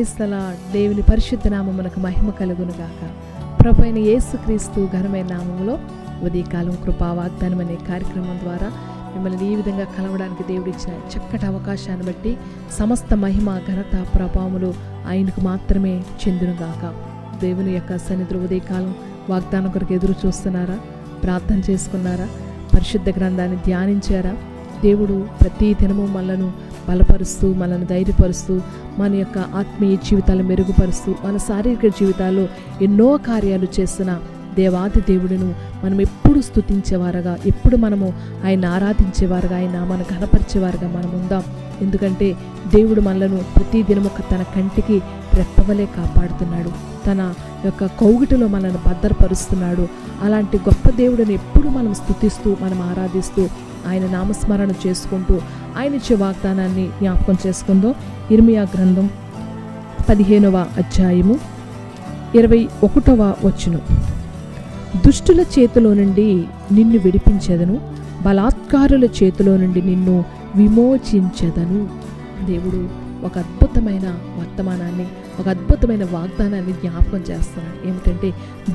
క్రైస్తల దేవుని పరిశుద్ధ నామమునకు మహిమ కలుగును గాక ప్రభు అయిన యేసుక్రీస్తు ఘనమైన నామములో ఉదయకాలం కృపా వాగ్దానం అనే కార్యక్రమం ద్వారా మిమ్మల్ని ఈ విధంగా కలవడానికి దేవుడిచ్చిన చక్కటి అవకాశాన్ని బట్టి సమస్త మహిమ ఘనత ప్రభావములు ఆయనకు మాత్రమే చెందునుగాక. దేవుని యొక్క సన్నిధులు ఉదయకాలం వాగ్దానం కొరకు ఎదురు చూస్తున్నారా? ప్రార్థన చేసుకున్నారా? పరిశుద్ధ గ్రంథాన్ని ధ్యానించారా? దేవుడు ప్రతి దినము మనను బలపరుస్తూ మనల్ని ధైర్యపరుస్తూ మన యొక్క ఆత్మీయ జీవితాలు మెరుగుపరుస్తూ మన శారీరక జీవితాల్లో ఎన్నో కార్యాలు చేస్తున్న దేవాది దేవుడును మనం ఎప్పుడు స్తుతించేవారుగా ఎప్పుడు మనము ఆయన ఆరాధించేవారుగా ఆయన మనం కనపరిచేవారుగా మనం ఉందాం. ఎందుకంటే దేవుడు మనలను ప్రతి దినము ఒక తన కంటికి రెప్పవలే కాపాడుతున్నాడు. తన యొక్క కౌగిటిలో మనల్ని భద్రపరుస్తున్నాడు. అలాంటి గొప్ప దేవుడిని ఎప్పుడు మనం స్థుతిస్తూ మనం ఆరాధిస్తూ ఆయన నామస్మరణ చేసుకుంటూ ఆయన ఇచ్చే వాగ్దానాన్ని జ్ఞాపకం చేసుకుందాం. ఇర్మియా గ్రంథం పదిహేనవ అధ్యాయము ఇరవై ఒకటవ వచ్చును దుష్టుల చేతిలో నుండి నిన్ను విడిపించెదను బలాత్కారుల చేతిలో నుండి నిన్ను విమోచించదను. దేవుడు ఒక అద్భుతమైన వర్తమానాన్ని ఒక అద్భుతమైన వాగ్దానాన్ని జ్ఞాపకం చేస్తున్నాడు ఏమిటంటే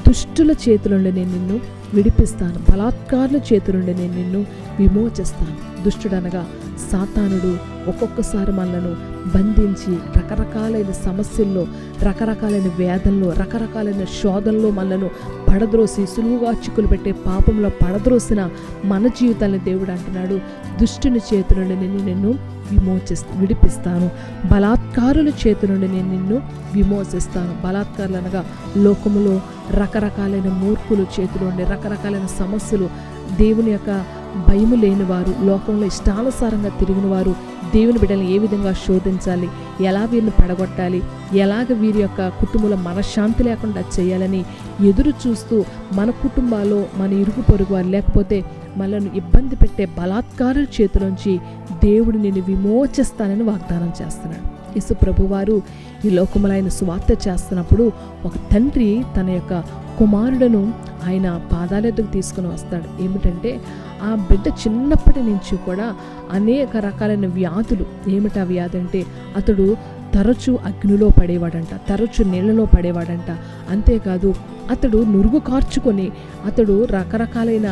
దుష్టుల చేతుల నుండి నేను నిన్ను విడిపిస్తాను. బలాత్కారుల చేతుల నుండి నేను నిన్ను విమోచిస్తాను. దుష్టుడనగా సాతానుడు ఒక్కొక్కసారి మనలను బంధించి రకరకాలైన సమస్యల్లో రకరకాలైన వేదనలో రకరకాలైన శోధనలో మనలను పడద్రోసి సులువుగా చిక్కులు పెట్టే పాపంలో పడద్రోసిన మన జీవితాన్ని దేవుడు అంటున్నాడు. దుష్టుని చేతి నుండి నిన్ను నిన్ను విమోచి విడిపిస్తాను. బలాత్కారుల చేతి నుండి నేను నిన్ను విమోచిస్తాను. బలాత్కారులు అనగా లోకములో రకరకాలైన మూర్ఖుల చేతిలో ఉండే రకరకాలైన సమస్యలు దేవుని యొక్క భయము లేనివారు లోకంలో ఇష్టానుసారంగా తిరిగిన వారు దేవుని బిడ్డలను ఏ విధంగా శోధించాలి? ఎలా వీరిని పడగొట్టాలి? ఎలాగ వీరి యొక్క కుటుంబంలో మనశ్శాంతి లేకుండా చేయాలని ఎదురు చూస్తూ మన కుటుంబాల్లో మన ఇరుగు పొరుగు వారు లేకపోతే మనల్ని ఇబ్బంది పెట్టే బలాత్కారుల చేతిలోంచి దేవుడు నేను విమోచిస్తానని వాగ్దానం చేస్తున్నాడు. యేసుప్రభువారు ఈ లోకములో ఆయన సువార్త చేస్తున్నప్పుడు ఒక తండ్రి తన యొక్క కుమారుడను ఆయన పాదాల ఎద్దుకు తీసుకుని వస్తాడు. ఏమిటంటే ఆ బిడ్డ చిన్నప్పటి నుంచి కూడా అనేక రకాలైన వ్యాధులు. ఏమిటి ఆ వ్యాధి అంటే అతడు తరచు అగ్నిలో పడేవాడంట తరచు నీళ్ళలో పడేవాడంట. అంతేకాదు అతడు నురుగు కార్చుకొని అతడు రకరకాలైన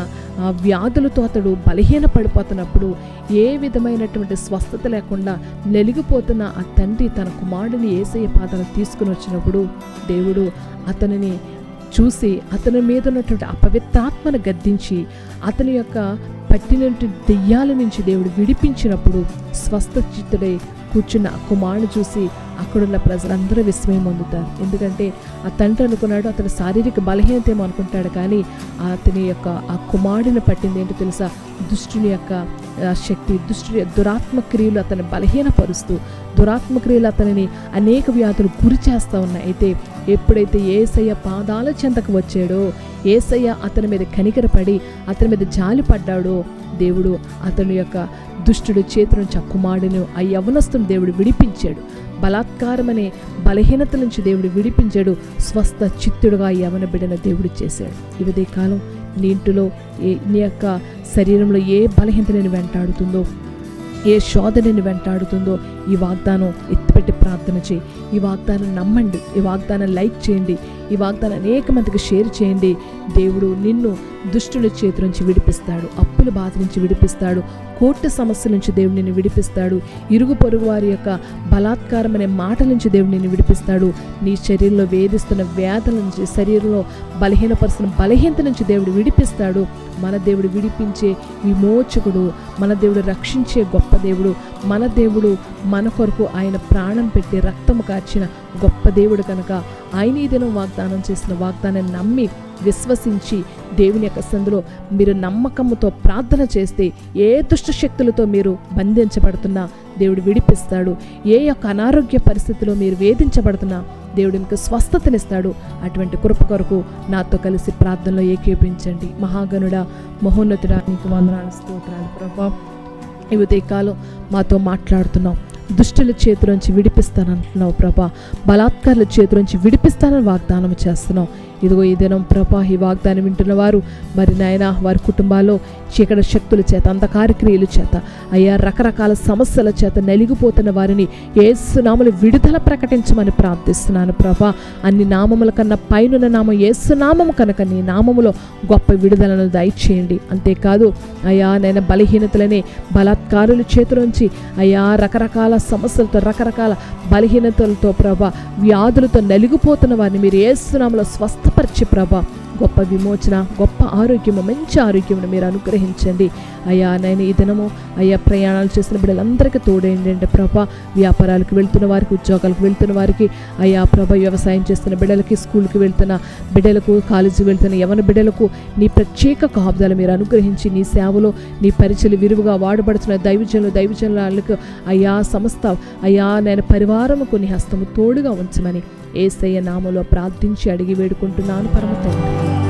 వ్యాధులతో అతడు బలహీన పడిపోతున్నప్పుడు ఏ విధమైనటువంటి స్వస్థత లేకుండా నలిగిపోతున్న ఆ తండ్రి తన కుమారుడిని ఏసయ్య పాదాలు తీసుకుని వచ్చినప్పుడు దేవుడు అతనిని చూసి అతని మీద ఉన్నటువంటి అపవిత్రాత్మను గద్దించి అతని యొక్క పట్టినటువంటి దెయ్యాల నుంచి దేవుడు విడిపించినప్పుడు స్వస్థ చిత్తుడై కూర్చున్న కుమారుడు చూసి అక్కడున్న ప్రజలందరూ విస్మయం పొందుతారు. ఎందుకంటే ఆ తండ్రి అనుకున్నాడు అతని శారీరక బలహీనత ఏమో అనుకుంటాడు కానీ అతని యొక్క ఆ కుమారుడిని పట్టింది ఏంటో తెలుసా? దుష్టుని యొక్క శక్తి దుష్టుని దురాత్మ క్రియలు అతన్ని బలహీనపరుస్తూ దురాత్మ క్రియలు అతనిని అనేక వ్యాధులు గురి చేస్తూ ఉన్నాయి. అయితే ఎప్పుడైతే ఏసయ్య పాదాల చెంతకు వచ్చాడో ఏసయ్య అతని మీద కనికరపడి అతని మీద జాలి పడ్డాడో దేవుడు అతని యొక్క దుష్టుడు చేతులను చక్కుమాడును ఆ యవనస్తుని దేవుడు విడిపించాడు. బలాత్కారం అనే బలహీనత నుంచి దేవుడు విడిపించాడు. స్వస్థ చిత్తుడుగా ఆ యవన బిడ్డను దేవుడు చేశాడు. ఇవదే కాలం నీ ఇంటిలో ఏ నీ యొక్క శరీరంలో ఏ బలహీనత నేను వెంటాడుతుందో ఏ శోధ నేను వెంటాడుతుందో ఈ వాగ్దానం ఎత్తిపెట్టి ప్రార్థన చేయి. ఈ వాగ్దానం నమ్మండి. ఈ వాగ్దానం లైక్ చేయండి. ఈ వాగ్దానం అనేక మందికి షేర్ చేయండి. దేవుడు నిన్ను దుష్టుల చేతి నుంచి విడిపిస్తాడు. అప్పుల బాధ నుంచి విడిపిస్తాడు. కోర్టు సమస్య నుంచి దేవుడు నిన్ను విడిపిస్తాడు. ఇరుగు పొరుగు వారి యొక్క బలాత్కారం అనే మాట నుంచి దేవుడు నిన్ను విడిపిస్తాడు. నీ శరీరంలో వేధిస్తున్న వ్యాధుల నుంచి శరీరంలో బలహీనపరుస్తున్న బలహీనత నుంచి దేవుడు విడిపిస్తాడు. మన దేవుడు విడిపించే విమోచకుడు మన దేవుడు రక్షించే గొప్ప దేవుడు మన దేవుడు మన కొరకు ఆయన ప్రాణం పెట్టి రక్తము కార్చిన గొప్ప దేవుడు కనుక ఆయన ఈ దినం వాగ్దానం చేసిన వాగ్దానాన్ని నమ్మి విశ్వసించి దేవుని యొక్క సందులో మీరు నమ్మకంతో ప్రార్థన చేస్తే ఏ దుష్ట శక్తులతో మీరు బంధించబడుతున్నా దేవుడు విడిపిస్తాడు. ఏ యొక్క అనారోగ్య పరిస్థితిలో మీరు వేధించబడుతున్నా దేవుడు మీకు స్వస్థతనిస్తాడు. అటువంటి కృప కొరకు నాతో కలిసి ప్రార్థనలో ఏకీపించండి. మహాగనుడ మహోన్నతుడా నీకు వందనాలు స్తోత్రాలు ప్రభా. ఈ ఉదయకాలం మాతో మాట్లాడుతున్నాం దుష్టుల చేతిలోంచి విడిపిస్తానంటున్నావు ప్రభా. బలాత్కారుల చేతిలోంచి విడిపిస్తానని వాగ్దానం చేస్తున్నావు. ఇదిగో ఈ దినం ప్రభా ఈ వాగ్దానం వింటున్న వారు మరి నాయన వారి కుటుంబాల్లో చీకటి శక్తుల చేత అంధకారక్రియల చేత అయ్యా రకరకాల సమస్యల చేత నలిగిపోతున్న వారిని ఏసునామలు విడుదల ప్రకటించమని ప్రార్థిస్తున్నాను ప్రభా. అన్ని నామముల కన్నా పైనున్న నామం ఏసునామము కనుక నీ నామములో గొప్ప విడుదలను దయచేయండి. అంతేకాదు అయ్యా నేను బలహీనతలని బలాత్కారుల చేతిలోంచి అయ్యా రకరకాల సమస్యలతో రకరకాల బలహీనతలతో ప్రభా వ్యాధులతో నలిగిపోతున్న వారిని మీరు ఏసునామలో స్వస్థ స్వస్థపరిచి ప్రభా. గొప్ప విమోచన గొప్ప ఆరోగ్యము మంచి ఆరోగ్యమును మీరు అనుగ్రహించండి. అయ్యా నాయన ఈ దినము అయ్యా ప్రయాణాలు చేసిన బిడ్డలందరికీ తోడేయండి ప్రభ వ్యాపారాలకు వెళ్తున్న వారికి ఉద్యోగాలకు వెళ్తున్న వారికి అయ్యా ప్రభ వ్యవసాయం చేస్తున్న బిడ్డలకి స్కూల్కి వెళ్తున్న బిడ్డలకు కాలేజీకి వెళ్తున్న యవన బిడ్డలకు నీ ప్రత్యేక కాపుదలు మీరు అనుగ్రహించి నీ సేవలో నీ పరిచయలు విరువుగా వాడబడుతున్న దైవజనులు దైవజనులకు అయ్యా సమస్త అయ్యా నేను పరివారముకు నీ హస్తము తోడుగా ఉంచమని ఏసయ్య నామలో ప్రార్థించి అడిగి వేడుకుంటున్నాను పరమ తండ్రి.